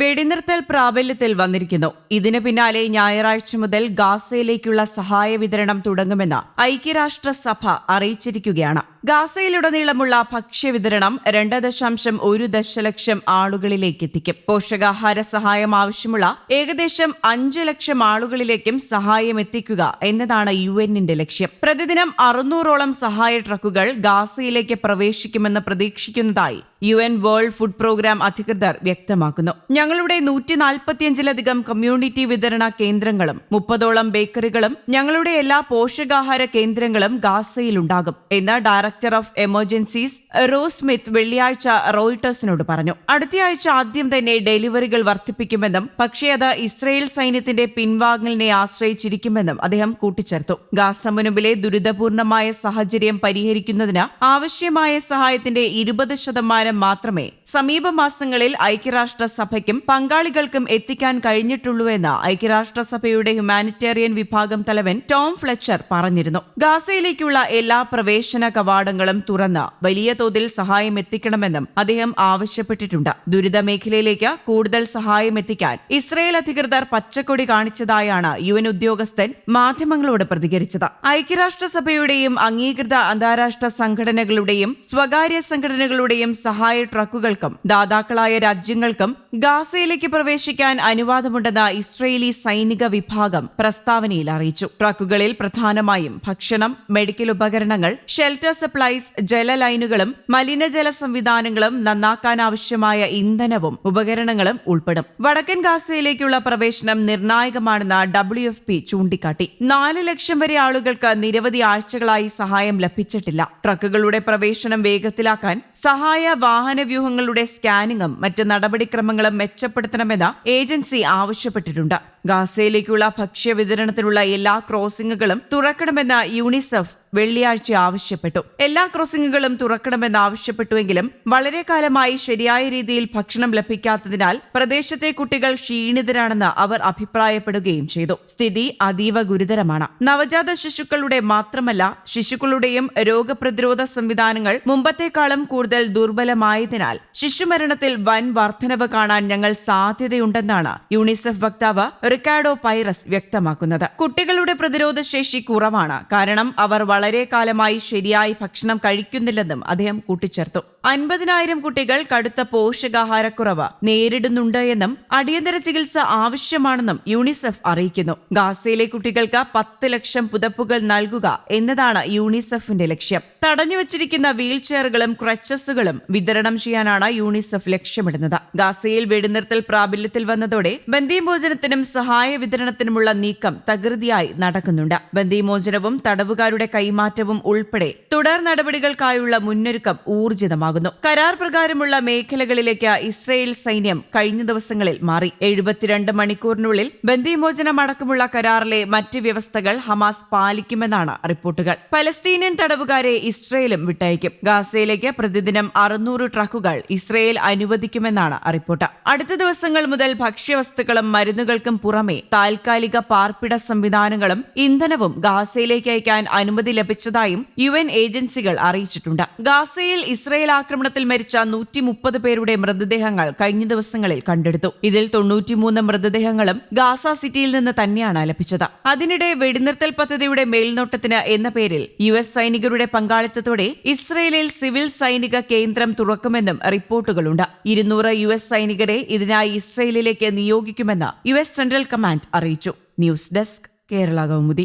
വെടിനിർത്തൽ പ്രാബല്യത്തിൽ വന്നിരിക്കുന്നു. ഇതിന് പിന്നാലെ ഞായറാഴ്ച മുതൽ ഗാസയിലേക്കുള്ള സഹായ വിതരണം തുടങ്ങുമെന്ന് ഐക്യരാഷ്ട്രസഭ അറിയിച്ചിരിക്കുകയാണ്. ഗാസയിലുടനീളമുള്ള ഭക്ഷ്യവിതരണം രണ്ട് ദശാംശം ഒരു ദശലക്ഷം ആളുകളിലേക്ക് എത്തിക്കും. പോഷകാഹാര സഹായം ആവശ്യമുള്ള ഏകദേശം അഞ്ച് ലക്ഷം ആളുകളിലേക്കും സഹായം എത്തിക്കുക എന്നതാണ് യു എന്നിന്റെ ലക്ഷ്യം. പ്രതിദിനം അറുന്നൂറോളം സഹായ ട്രക്കുകൾ ഗാസയിലേക്ക് പ്രവേശിക്കുമെന്ന് പ്രതീക്ഷിക്കുന്നതായി U N World Food Programme അധികൃതർ വ്യക്തമാക്കുന്നു. ഞങ്ങളുടെ നൂറ്റി നാൽപ്പത്തിയഞ്ചിലധികം കമ്മ്യൂണിറ്റി വിതരണ കേന്ദ്രങ്ങളും മുപ്പതോളം ബേക്കറികളും ഞങ്ങളുടെ എല്ലാ പോഷകാഹാര കേന്ദ്രങ്ങളും ഗാസയിലുണ്ടാകും. എന്ന് director of emergencies Ross Smith വെള്ളിയാഴ്ച റോയിട്ടേഴ്സിനോട് പറഞ്ഞു. അടുത്തയാഴ്ച ആദ്യം തന്നെ ഡെലിവറികൾ വർദ്ധിപ്പിക്കുമെന്നും പക്ഷേ അത് ഇസ്രയേൽ സൈന്യത്തിന്റെ പിൻവാങ്ങലിനെ ആശ്രയിച്ചിരിക്കുമെന്നും അദ്ദേഹം കൂട്ടിച്ചേർത്തു. ഗാസ മുനമ്പിലെ ദുരിതപൂർണമായ സാഹചര്യം പരിഹരിക്കുന്നതിന് ആവശ്യമായ സഹായത്തിന്റെ ഇരുപത് ശതമാനം മാത്രമേ സമീപ മാസങ്ങളിൽ ഐക്യരാഷ്ട്രസഭയ്ക്കും പങ്കാളികൾക്കും എത്തിക്കാൻ കഴിഞ്ഞിട്ടുള്ളൂ എന്ന് ഐക്യരാഷ്ട്രസഭയുടെ ഹ്യൂമാനിറ്റേറിയൻ വിഭാഗം തലവൻ ടോം ഫ്ലെച്ചർ പറഞ്ഞിരുന്നു. ഗാസയിലേക്കുള്ള എല്ലാ പ്രവേശന കവാടങ്ങളും തുറന്ന് വലിയ തോതിൽ സഹായം എത്തിക്കണമെന്നും അദ്ദേഹം ആവശ്യപ്പെട്ടിട്ടുണ്ട്. ദുരിത മേഖലയിലേക്ക് കൂടുതൽ സഹായം എത്തിക്കാൻ ഇസ്രയേൽ അധികൃതർ പച്ചക്കൊടി കാണിച്ചതായാണ് യു എൻ ഉദ്യോഗസ്ഥൻ മാധ്യമങ്ങളോട് പ്രതികരിച്ചത്. ഐക്യരാഷ്ട്രസഭയുടെയും അംഗീകൃത അന്താരാഷ്ട്ര സംഘടനകളുടെയും സ്വകാര്യ സംഘടനകളുടെയും സഹായ ട്രക്കുകൾക്കും ദാതാക്കളായ രാജ്യങ്ങൾക്കും ഗാസയിലേക്ക് പ്രവേശിക്കാൻ അനുവാദമുണ്ടെന്ന് ഇസ്രയേലി സൈനിക വിഭാഗം പ്രസ്താവനയിൽ അറിയിച്ചു. ട്രക്കുകളിൽ പ്രധാനമായും ഭക്ഷണം മെഡിക്കൽ ഉപകരണങ്ങൾ ഷെൽട്ടർ സപ്ലൈസ് ജലലൈനുകളും മലിനജല സംവിധാനങ്ങളും നന്നാക്കാനാവശ്യമായ ഇന്ധനവും ഉപകരണങ്ങളും ഉൾപ്പെടും. വടക്കൻ ഗാസയിലേക്കുള്ള പ്രവേശനം നിർണായകമാണെന്ന് ഡബ്ല്യു എഫ് പി ചൂണ്ടിക്കാട്ടി. നാല് ലക്ഷം വരെ ആളുകൾക്ക് നിരവധി ആഴ്ചകളായി സഹായം ലഭിച്ചിട്ടില്ല. ട്രക്കുകളുടെ പ്രവേശനം വേഗത്തിലാക്കാൻ സഹായ വാഹന വ്യൂഹങ്ങളുടെ സ്കാനിങ്ങും മറ്റ് നടപടിക്രമങ്ങളും മെച്ചപ്പെടുത്തണമെന്ന് ഏജൻസി ആവശ്യപ്പെട്ടിട്ടുണ്ട്. ഗാസയിലേക്കുള്ള ഭക്ഷ്യ വിതരണത്തിനുള്ള എല്ലാ ക്രോസിംഗുകളും തുറക്കണമെന്ന് യൂണിസെഫ് വെള്ളിയാഴ്ച ആവശ്യപ്പെട്ടു. എല്ലാ ക്രോസിംഗുകളും തുറക്കണമെന്ന് ആവശ്യപ്പെട്ടുവെങ്കിലും വളരെ കാലമായി ശരിയായ രീതിയിൽ ഭക്ഷണം ലഭിക്കാത്തതിനാൽ പ്രദേശത്തെ കുട്ടികൾ ക്ഷീണിതരാണെന്ന് അവർ അഭിപ്രായപ്പെടുകയും ചെയ്തു. സ്ഥിതി അതീവ ഗുരുതരമാണ്. നവജാത ശിശുക്കളുടെ മാത്രമല്ല ശിശുക്കളുടെയും രോഗപ്രതിരോധ സംവിധാനങ്ങൾ മുമ്പത്തേക്കാളും കൂടുതൽ ദുർബലമായതിനാൽ ശിശുമരണത്തിൽ വൻ വർധനവ് കാണാൻ ഞങ്ങൾ സാധ്യതയുണ്ടെന്നാണ് യൂണിസെഫ് വക്താവ് റിക്കാർഡോ പൈറസ് വ്യക്തമാക്കുന്നത്. കുട്ടികളുടെ പ്രതിരോധ ശേഷി കുറവാണ്. കാരണം അവർ വളരെ കാലമായി ശരിയായി ഭക്ഷണം കഴിക്കുന്നില്ലെന്നും അദ്ദേഹം കൂട്ടിച്ചേർത്തു. അൻപതിനായിരം കുട്ടികൾ കടുത്ത പോഷകാഹാരക്കുറവ് നേരിടുന്നുണ്ട് എന്നും അടിയന്തര ചികിത്സ ആവശ്യമാണെന്നും യൂണിസെഫ് അറിയിക്കുന്നു. ഗാസയിലെ കുട്ടികൾക്ക് പത്ത് ലക്ഷം പുതപ്പുകൾ നൽകുക എന്നതാണ് യൂണിസെഫിന്റെ ലക്ഷ്യം. തടഞ്ഞുവച്ചിരിക്കുന്ന വീൽ ചെയറുകളും ക്രച്ചസുകളും വിതരണം ചെയ്യാനാണ് യൂണിസെഫ് ലക്ഷ്യമിടുന്നത്. ഗാസയിൽ വെടിനിർത്തൽ പ്രാബല്യത്തിൽ വന്നതോടെ ബന്ദിമോചനത്തിനും സഹായ വിതരണത്തിനുമുള്ള നീക്കം തകൃതിയായി നടക്കുന്നുണ്ട്. ബന്ദിമോചനവും തടവുകാരുടെ കൈമാറ്റവും ഉൾപ്പെടെ തുടർ നടപടികൾക്കായുള്ള മുന്നൊരുക്കം ഊർജിതമാകുന്നു. കരാർ പ്രകാരമുള്ള മേഖലകളിലേക്ക് ഇസ്രയേൽ സൈന്യം കഴിഞ്ഞ ദിവസങ്ങളിൽ മാറി. എഴുപത്തിരണ്ട് മണിക്കൂറിനുള്ളിൽ ബന്ദിമോചനം അടക്കമുള്ള കരാറിലെ മറ്റ് വ്യവസ്ഥകൾ ഹമാസ് പാലിക്കുമെന്നാണ് റിപ്പോർട്ടുകൾ. പലസ്തീനിയൻ തടവുകാരെ ഇസ്രയേലും വിട്ടയക്കും. ഗാസയിലേക്ക് പ്രതിദിനം അറുന്നൂറ് ട്രക്കുകൾ ഇസ്രയേൽ അനുവദിക്കുമെന്നാണ് റിപ്പോർട്ട്. അടുത്ത ദിവസങ്ങൾ മുതൽ ഭക്ഷ്യവസ്തുക്കളും മരുന്നുകൾക്കും പുറമെ താൽക്കാലിക പാർപ്പിട സംവിധാനങ്ങളും ഇന്ധനവും ഗാസയിലേക്ക് അയക്കാൻ അനുമതി ലഭിച്ചതായും യു എൻ ഏജൻസികൾ അറിയിച്ചിട്ടുണ്ട്. ഗാസയിൽ ഇസ്രയേൽ ആക്രമണത്തിൽ മരിച്ച നൂറ്റി മുപ്പത് പേരുടെ മൃതദേഹങ്ങൾ കഴിഞ്ഞ ദിവസങ്ങളിൽ കണ്ടെടുത്തു. ഇതിൽ തൊണ്ണൂറ്റിമൂന്ന് മൃതദേഹങ്ങളും ഗാസ സിറ്റിയിൽ നിന്ന് തന്നെയാണ് ലഭിച്ചത്. അതിനിടെ വെടിനിർത്തൽ പദ്ധതിയുടെ മേൽനോട്ടത്തിന് എന്ന പേരിൽ യു എസ് സൈനികരുടെ പങ്കാളിത്തത്തോടെ ഇസ്രയേലിൽ സിവിൽ സൈനിക കേന്ദ്രം തുറക്കുമെന്നും റിപ്പോർട്ടുകളുണ്ട്. ഇരുന്നൂറ് യു എസ് സൈനികരെ ഇതിനായി ഇസ്രയേലിലേക്ക് നിയോഗിക്കുമെന്ന് യു എസ് സെൻട്രൽ കമാൻഡ് അറിയിച്ചു. News desk Kerala Kaumudi.